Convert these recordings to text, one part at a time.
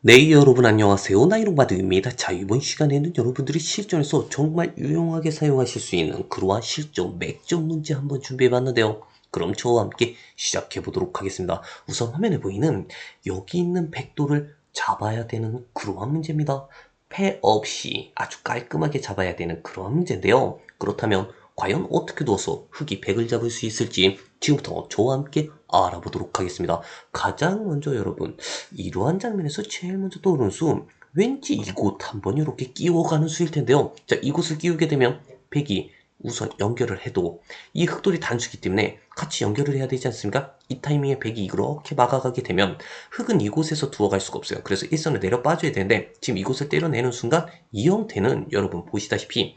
네, 여러분 안녕하세요. 나이롱바드입니다. 자, 이번 시간에는 여러분들이 실전에서 정말 유용하게 사용하실 수 있는 그러한 실전 맥점 문제 한번 준비해 봤는데요. 그럼 저와 함께 시작해 보도록 하겠습니다. 우선 화면에 보이는 여기 있는 백도를 잡아야 되는 그러한 문제입니다. 패 없이 아주 깔끔하게 잡아야 되는 그러한 문제인데요. 그렇다면 과연 어떻게 두어서 흙이 100을 잡을 수 있을지 지금부터 저와 함께 알아보도록 하겠습니다. 가장 먼저 여러분 이러한 장면에서 제일 먼저 떠오르는 수 왠지 이곳 한번 이렇게 끼워가는 수일 텐데요. 자 이곳을 끼우게 되면 100이 우선 연결을 해도 이 흙돌이 단수기 때문에 같이 연결을 해야 되지 않습니까? 이 타이밍에 100이 이렇게 막아가게 되면 흙은 이곳에서 두어갈 수가 없어요. 그래서 일선을 내려 빠져야 되는데 지금 이곳을 때려내는 순간 이 형태는 여러분 보시다시피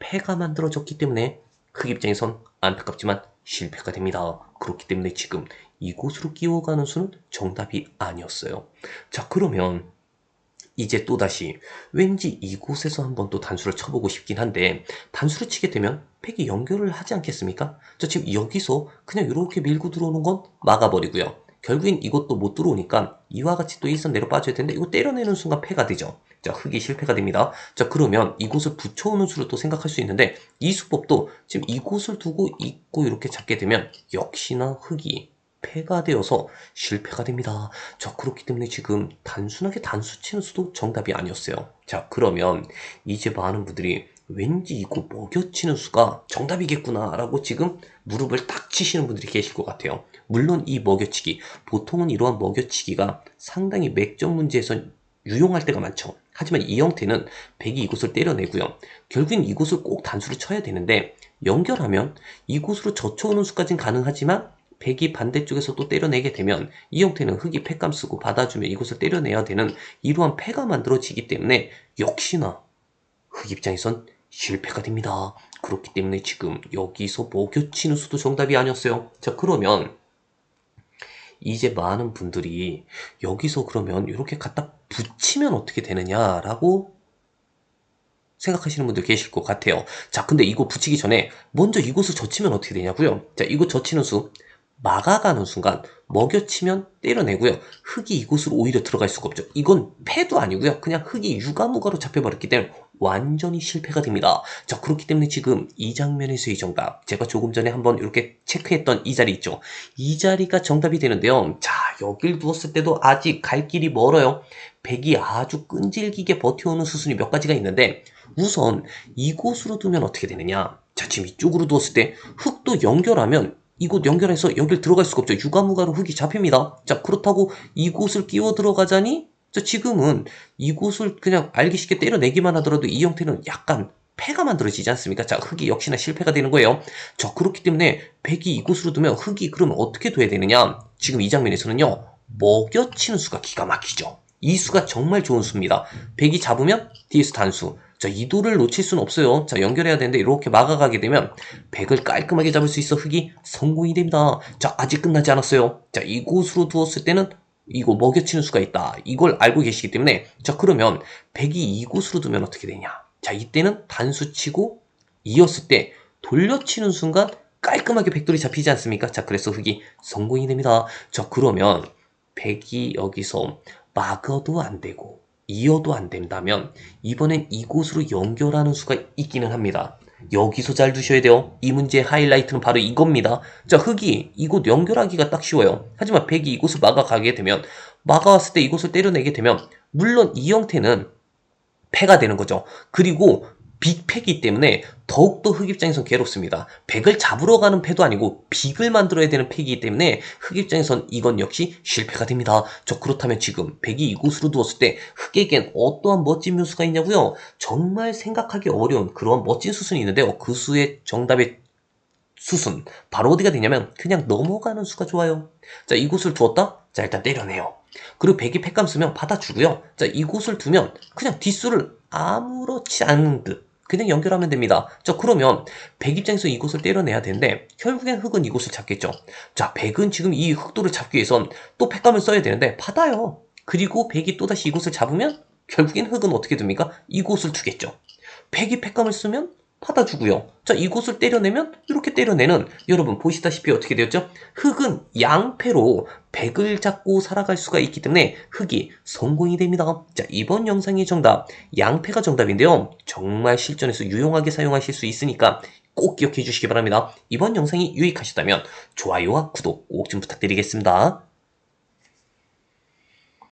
패가 만들어졌기 때문에 흙 입장에선 안타깝지만 실패가 됩니다. 그렇기 때문에 지금 이곳으로 끼워가는 수는 정답이 아니었어요. 자, 그러면 이제 또다시 왠지 이곳에서 한번 또 단수를 쳐보고 싶긴 한데 단수를 치게 되면 팩이 연결을 하지 않겠습니까? 자, 지금 여기서 그냥 이렇게 밀고 들어오는 건 막아버리고요. 결국엔 이것도 못 들어오니까 이와 같이 또 일선 내려 빠져야 되는데 이거 때려내는 순간 패가 되죠. 자, 흙이 실패가 됩니다. 자, 그러면 이곳을 붙여오는 수를 또 생각할 수 있는데 이 수법도 지금 이곳을 두고 있고 이렇게 잡게 되면 역시나 흙이 패가 되어서 실패가 됩니다. 자, 그렇기 때문에 지금 단순하게 단수 치는 수도 정답이 아니었어요. 자, 그러면 이제 많은 분들이 왠지 이거 먹여치는 수가 정답이겠구나라고 지금 무릎을 딱 치시는 분들이 계실 것 같아요. 물론 이 먹여치기, 보통은 이러한 먹여치기가 상당히 맥적 문제에서 유용할 때가 많죠. 하지만 이 형태는 백이 이곳을 때려내고요. 결국엔 이곳을 꼭 단수로 쳐야 되는데 연결하면 이곳으로 젖혀오는 수까지는 가능하지만 백이 반대쪽에서 또 때려내게 되면 이 형태는 흙이 팩감 쓰고 받아주면 이곳을 때려내야 되는 이러한 패가 만들어지기 때문에 역시나 흙 입장에선 실패가 됩니다. 그렇기 때문에 지금 여기서 먹여치는 수도 정답이 아니었어요. 자 그러면 이제 많은 분들이 여기서 그러면 이렇게 갖다 붙이면 어떻게 되느냐라고 생각하시는 분들 계실 것 같아요. 자, 근데 이거 붙이기 전에 먼저 이곳을 젖히면 어떻게 되냐고요? 자, 이곳 젖히는 수 막아가는 순간 먹여치면 때려내고요. 흙이 이곳으로 오히려 들어갈 수가 없죠. 이건 패도 아니고요. 그냥 흙이 유가무가로 잡혀버렸기 때문에 완전히 실패가 됩니다. 자, 그렇기 때문에 지금 이 장면에서의 정답, 제가 조금 전에 한번 이렇게 체크했던 이 자리 있죠. 이 자리가 정답이 되는데요. 자, 여길 두었을 때도 아직 갈 길이 멀어요. 백이 아주 끈질기게 버텨오는 수순이 몇 가지가 있는데 우선 이곳으로 두면 어떻게 되느냐. 자, 지금 이쪽으로 두었을 때 흙도 연결하면 이곳 연결해서 여길 들어갈 수가 없죠. 유가무가로 흙이 잡힙니다. 자, 그렇다고 이곳을 끼워 들어가자니 자, 지금은 이곳을 그냥 알기 쉽게 때려내기만 하더라도 이 형태는 약간 패가 만들어지지 않습니까? 자, 흙이 역시나 실패가 되는 거예요. 자, 그렇기 때문에 백이 이곳으로 두면 흙이 그러면 어떻게 돼야 되느냐? 지금 이 장면에서는요, 먹여치는 수가 기가 막히죠. 이 수가 정말 좋은 수입니다. 백이 잡으면 뒤에서 단수. 자, 이도를 놓칠 수는 없어요. 자, 연결해야 되는데 이렇게 막아가게 되면 백을 깔끔하게 잡을 수 있어 흙이 성공이 됩니다. 자, 아직 끝나지 않았어요. 자, 이곳으로 두었을 때는 이거 먹여치는 수가 있다. 이걸 알고 계시기 때문에 자, 그러면 백이 이곳으로 두면 어떻게 되냐? 자, 이때는 단수 치고 이었을 때 돌려치는 순간 깔끔하게 백돌이 잡히지 않습니까? 자, 그래서 흙이 성공이 됩니다. 자, 그러면 백이 여기서 막어도 안 되고 이어도 안 된다면 이번엔 이곳으로 연결하는 수가 있기는 합니다. 여기서 잘 두셔야 돼요. 이 문제의 하이라이트는 바로 이겁니다. 자, 흙이 이곳 연결하기가 딱 쉬워요. 하지만 백이 이곳을 막아가게 되면 막아왔을 때 이곳을 때려내게 되면 물론 이 형태는 패가 되는 거죠. 그리고 빅패기 때문에 더욱더 흙 입장에선 괴롭습니다. 백을 잡으러 가는 패도 아니고 빅을 만들어야 되는 패이기 때문에 흙 입장에선 이건 역시 실패가 됩니다. 저 그렇다면 지금 백이 이곳으로 두었을 때 흙에겐 어떠한 멋진 묘수가 있냐고요? 정말 생각하기 어려운 그런 멋진 수순이 있는데요. 그 수의 정답의 수순 바로 어디가 되냐면 그냥 넘어가는 수가 좋아요. 자 이곳을 두었다? 자 일단 때려내요. 그리고 백이 패감 쓰면 받아주고요. 자 이곳을 두면 그냥 뒷수를 아무렇지 않은 듯 그냥 연결하면 됩니다. 자, 그러면 백 입장에서 이곳을 때려내야 되는데 결국엔 흙은 이곳을 잡겠죠. 자, 백은 지금 이 흙도를 잡기 위해선 또 팩감을 써야 되는데 받아요. 그리고 백이 또다시 이곳을 잡으면 결국엔 흙은 어떻게 됩니까? 이곳을 두겠죠. 백이 팩감을 쓰면 받아주고요. 자, 이곳을 때려내면 이렇게 때려내는 여러분 보시다시피 어떻게 되었죠? 흙은 양패로 백을 잡고 살아갈 수가 있기 때문에 흙이 성공이 됩니다. 자, 이번 영상의 정답 양패가 정답인데요. 정말 실전에서 유용하게 사용하실 수 있으니까 꼭 기억해 주시기 바랍니다. 이번 영상이 유익하셨다면 좋아요와 구독 꼭 좀 부탁드리겠습니다.